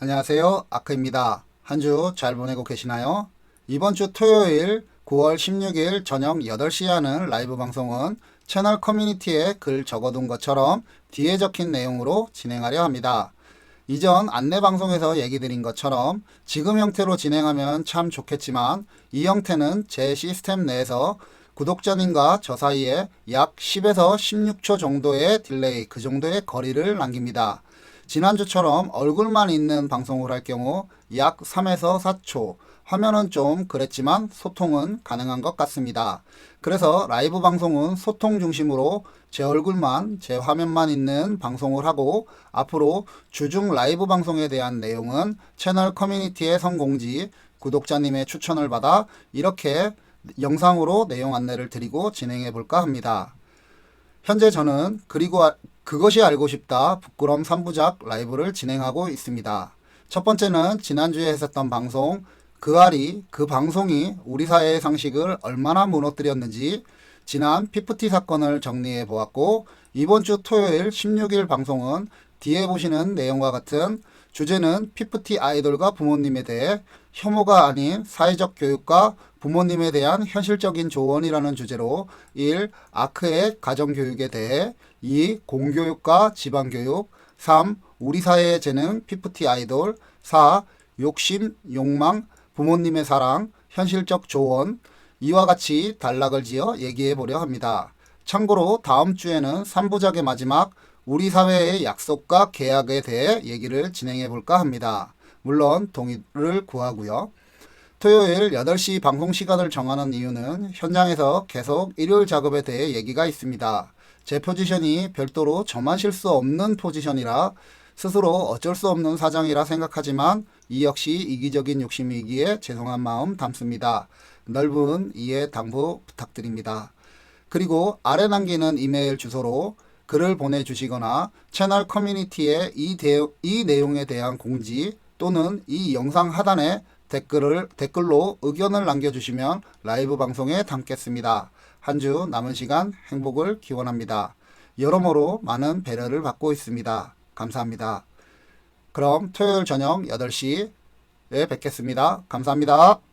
안녕하세요. 아크입니다. 한 주 잘 보내고 계시나요? 이번 주 토요일 9월 16일 저녁 8시에 하는 라이브 방송은 채널 커뮤니티에 글 적어둔 것처럼 뒤에 적힌 내용으로 진행하려 합니다. 이전 안내 방송에서 얘기 드린 것처럼 지금 형태로 진행하면 참 좋겠지만 이 형태는 제 시스템 내에서 구독자님과 저 사이에 약 10에서 16초 정도의 딜레이, 그 정도의 거리를 남깁니다. 지난주처럼 얼굴만 있는 방송을 할 경우 약 3에서 4초, 화면은 좀 그랬지만 소통은 가능한 것 같습니다. 그래서 라이브 방송은 소통 중심으로 제 얼굴만, 제 화면만 있는 방송을 하고 앞으로 주중 라이브 방송에 대한 내용은 채널 커뮤니티의 선공지, 구독자님의 추천을 받아 이렇게 영상으로 내용 안내를 드리고 진행해 볼까 합니다. 현재 저는 그리고 아- 그것이 알고 싶다 부끄럼 3부작 라이브를 진행하고 있습니다. 첫 번째는 지난주에 했었던 방송 그 알이 그 방송이 우리 사회의 상식을 얼마나 무너뜨렸는지 지난 피프티 사건을 정리해 보았고 이번 주 토요일 16일 방송은 뒤에 보시는 내용과 같은 주제는 피프티 아이돌과 부모님에 대해 혐오가 아닌 사회적 교육과 부모님에 대한 현실적인 조언이라는 주제로 1. 아크의 가정교육에 대해 2. 공교육과 지방교육 3. 우리 사회의 재능 피프티 아이돌 4. 욕심, 욕망, 부모님의 사랑, 현실적 조언 이와 같이 단락을 지어 얘기해 보려 합니다. 참고로 다음 주에는 3부작의 마지막 우리 사회의 약속과 계약에 대해 얘기를 진행해 볼까 합니다. 물론 동의를 구하고요. 토요일 8시 방송 시간을 정하는 이유는 현장에서 계속 일요일 작업에 대해 얘기가 있습니다. 제 포지션이 별도로 저만실 수 없는 포지션이라 스스로 어쩔 수 없는 사장이라 생각하지만 이 역시 이기적인 욕심이기에 죄송한 마음 담습니다. 넓은 이해 당부 부탁드립니다. 그리고 아래 남기는 이메일 주소로 글을 보내주시거나 채널 커뮤니티에 이, 대, 이 내용에 대한 공지 또는 이 영상 하단에 댓글을, 댓글로 의견을 남겨주시면 라이브 방송에 담겠습니다. 한 주 남은 시간 행복을 기원합니다. 여러모로 많은 배려를 받고 있습니다. 감사합니다. 그럼 토요일 저녁 8시에 뵙겠습니다. 감사합니다.